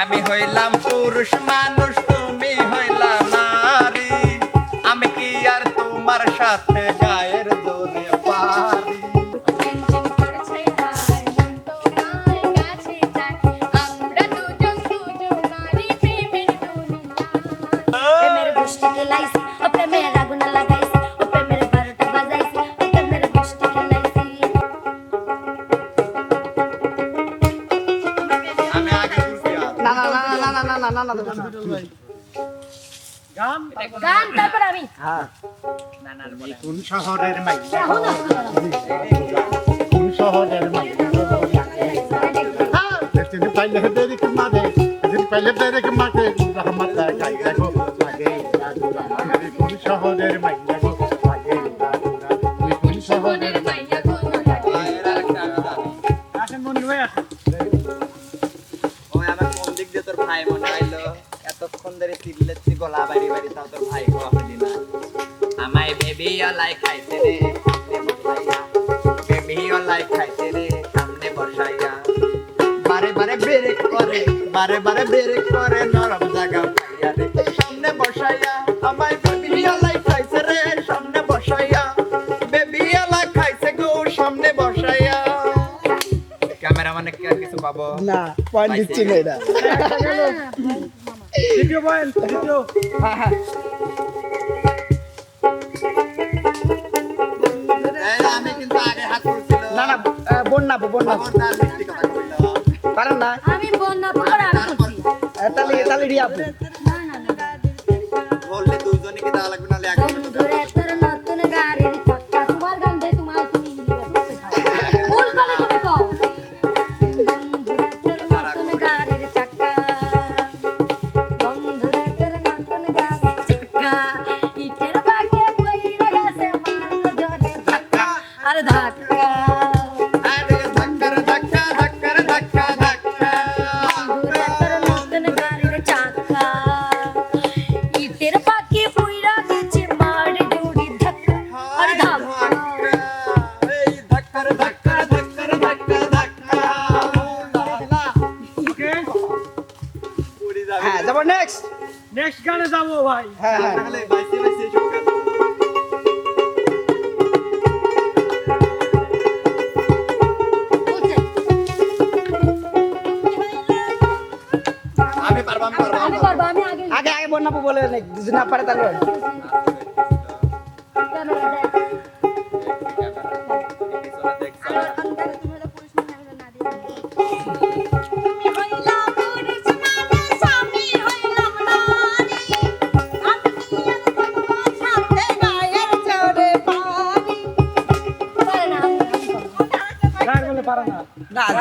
আমি হইলাম পুরুষ মানুষ। না না গান? তারপর আমি। হ্যাঁ। কোন শহরের মাইয়া? এখন কোন শহরের মাইয়া? দেখতে পাইলে দেরিক মারে দেখতে পাইলে দেরিক মাকে রহমত গাই দেখো লাগে কোন শহরের মাইয়া গো লাগে জাদুরা তুই কোন শহরের মাইয়া? ধরে চিল্লেছি গলা বাড়ি বাড়ি তাও তোর ভাই গো হলি না আমায় বেবি লাই খাইতে রে সামনে বসাইয়া। বেবি লাই খাইতে রে সামনে বসাইয়া। বারে বারে ব্রেক করে বারে বারে ব্রেক করে নরম জায়গা পাইয়া রে। সামনে বসাইয়া আমায় বেবি লাই খাইছে রে সামনে বসাইয়া। বেবি লাই খাইছে গো সামনে বসাইয়া। ক্যামেরাম্যানে কি আর কিছু পাবো? না পয়েন্ট দিচ্ছি না এটা। দ্বিতীয় পয়েন্ট দ্বিতীয় হ্যাঁ হ্যাঁ আমি কিন্তু আগে হাত না না আহ, বন্যা বন্যা খবরদার মিষ্টি কথা কইলো পারেন না আমি বন্যা পর আমি আহ, তাহলে তাহলে রিয়া আপু না না না বললে দুজনে কি দেওয়া লাগবে না একজন যাবে নেক্সট নেক্সট গানে যাব ভাই। হ্যাঁ হ্যাঁ। তাহলে বাইসে বাইসে আমি পারব আমি পারব আমি পারব আমি আগে আগে আগে বন্যা বলে না পারে তাহলে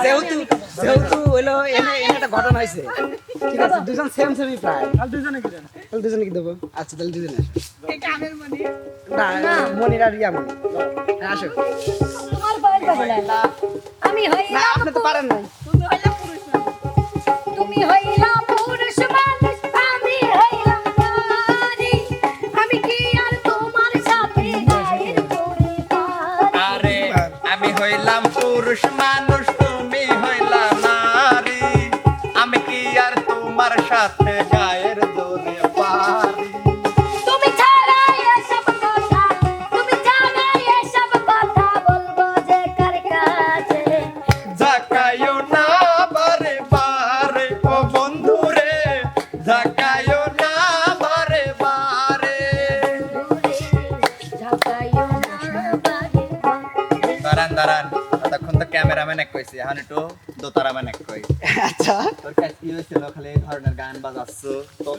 যেহেতু যেহেতু হইল এনে এনে একটা ঘটনা হয়েছে ঠিক আছে দুজন সেম সেমই প্রায় তাহলে দুজনে কি তাহলে দুজনে কি দেবো? আচ্ছা তাহলে দুজনে। না মনির আর ইয়া মনি আসো। আমি না হইলাম আপনি তো পারেন না তুমি হইলা দাঁড়ান তখন তো ক্যামেরাম্যান এক কইছি এখন একটু দোতারাম্যান এক কই। আচ্ছা। তোর কাছে কি হয়েছিল? খালি এই ধরনের গান বাজাচ্ছ। তো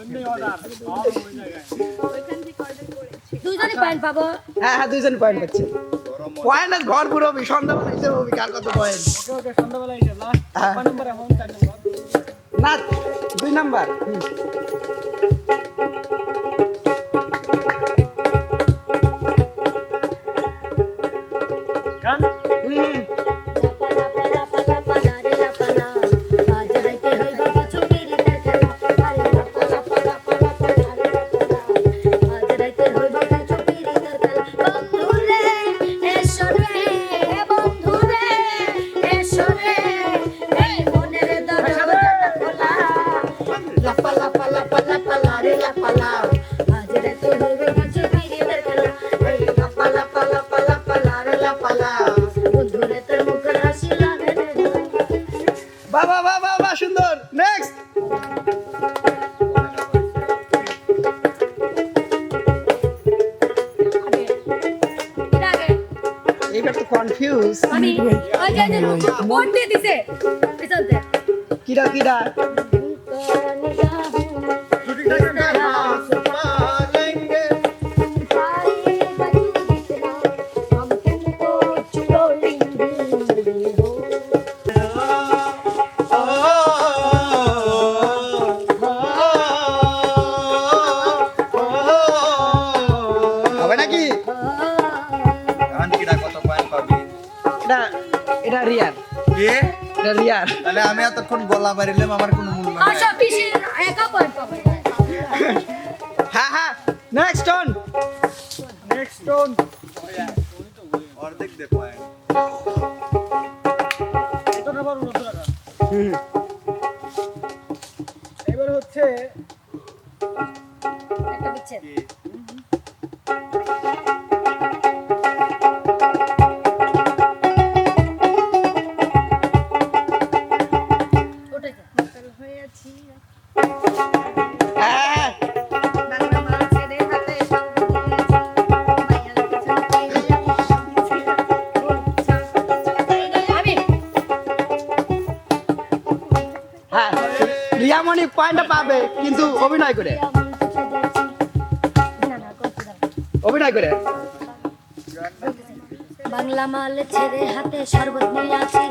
পয়েন্ট পাবো। হ্যাঁ হ্যাঁ দুজন পয়েন্ট পাচ্ছে। পয়েন্ট ঘর পুরো হবে সন্ধ্যা বানাইতে হবে কার কত পয়েন্ট ওকে ওকে সন্ধ্যাবেলা লাস্ট হ্যাঁ। এখন চার নম্বর? না দুই number. you got confused. Honey, I can't. What did he say? It's out there. Kira, kira. এটা তাহলে আমি এতক্ষণ গলা বাড়িলাম আমার কোনো মূল্য নাই। আচ্ছা পিছে একা পয়েন্ট পাবো। হ্যাঁ হ্যাঁ নেক্সট অন নেক্সট অন অর্ধেক দে এবার হচ্ছে একটা বিচ্ছেদ পয়েন্টটা পাবে কিন্তু অভিনয় করে। অভিনয় করে। বাংলা মাল ছেড়ে হাতে সর্বত নিয়ে আছি।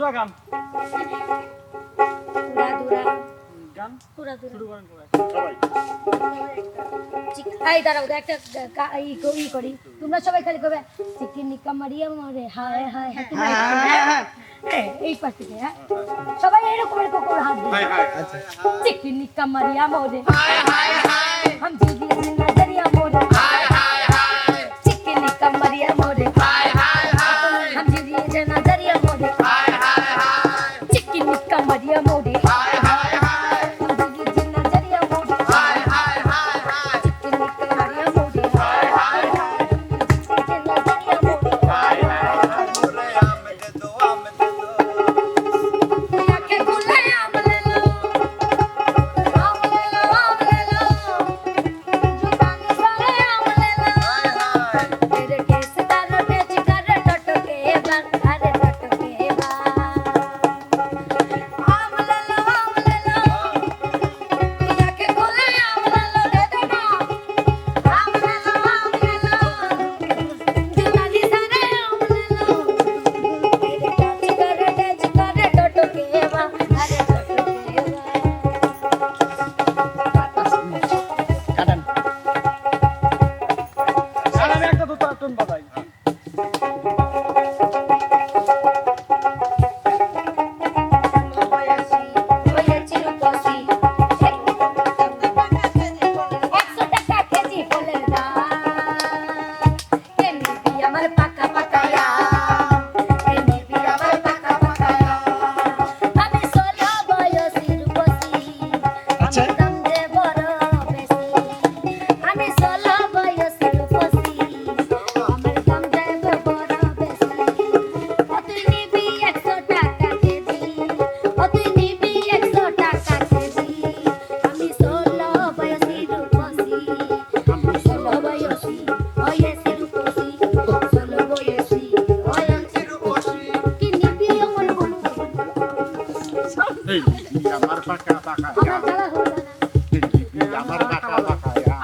দুরা গান সবাই তোমরা সবাই খালি করবে চিকেনি কামারিয়া মরে হায় হায় এই পাশ হ্যাঁ সবাই এরকম এরকম হাত দিবে চিকেনি কামারিয়া মরে হায় হায় হায় Maria Modi. Hi.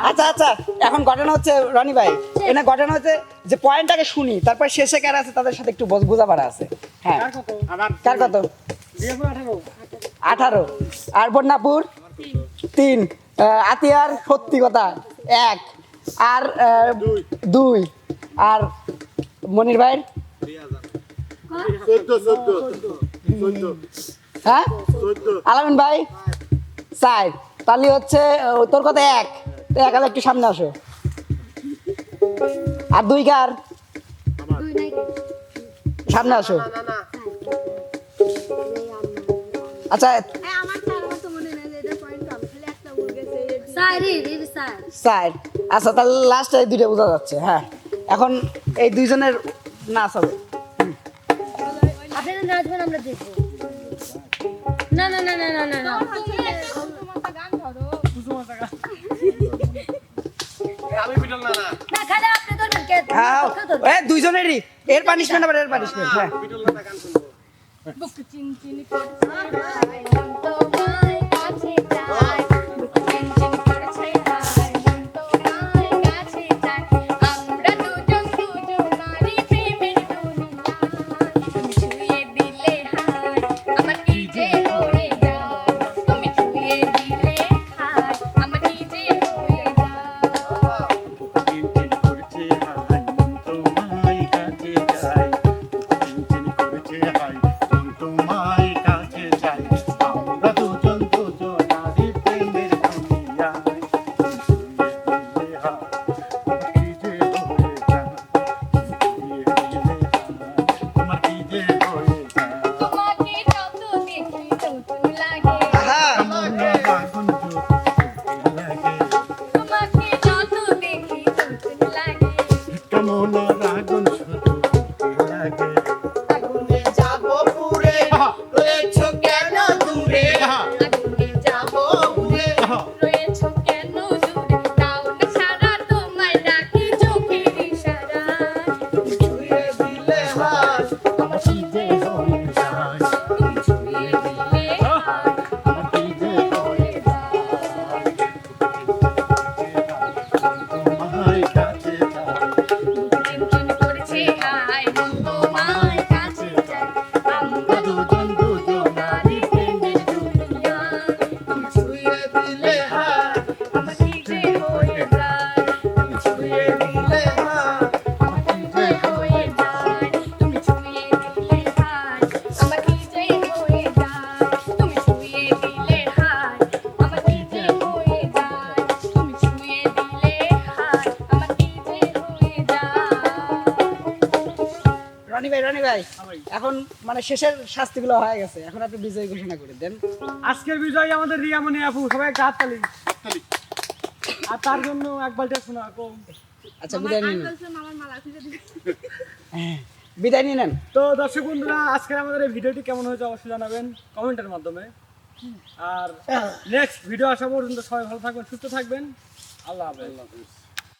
আচ্ছা আচ্ছা এখন ঘটনা হচ্ছে রনি ভাই এনে ঘটনা হচ্ছে যে পয়েন্টটাকে শুনি তারপর শেষে কারা আছে তাদের সাথে একটু বোঝাপড়া আছে। হ্যাঁ। কার কত? আঠারো। আর বন্যাপুর? তিন। আতিয়ার সত্যি কথা এক। আর দুই। আর মনির ভাইয়ের? হ্যাঁ? আলামিন ভাই? চার তাহলে হচ্ছে তোর কথা এক। তো এক একটু সামনে আসো। আর দুই কার? সামনে আসো। আচ্ছা সাইড আচ্ছা তাহলে লাস্টে দুইটা বোঝা যাচ্ছে হ্যাঁ। এখন এই দুইজনের নাচ হবে। আপনারা না না না না না না না খালি আপনি ধরবেন কে? পক্ষ ধরবেন। এ দুইজনেরই। এর পানিশমেন্ট আবার এর পানিশমেন্ট হ্যাঁ। Let me, let me. মানে শেষের শাস্তিগুলো হয়ে গেছে। এখন আপনি বিজয় ঘোষণা করে দেন। আজকের বিজয়ী আমাদের রিয়ামণি আপু সবাই একটা হাততালি আর তার জন্য এক বালতি শোনা কম। আচ্ছা বিদায় নেন। হ্যাঁ, বিদায় নিয়ে নেন। তো দর্শক বন্ধুরা আজকের আমাদের এই ভিডিওটি কেমন হয়েছে অবশ্যই জানাবেন কমেন্টের মাধ্যমে। আর নেক্সট ভিডিও আসা পর্যন্ত সবাই ভালো থাকবেন সুস্থ থাকবেন। আল্লাহ হাফেজ।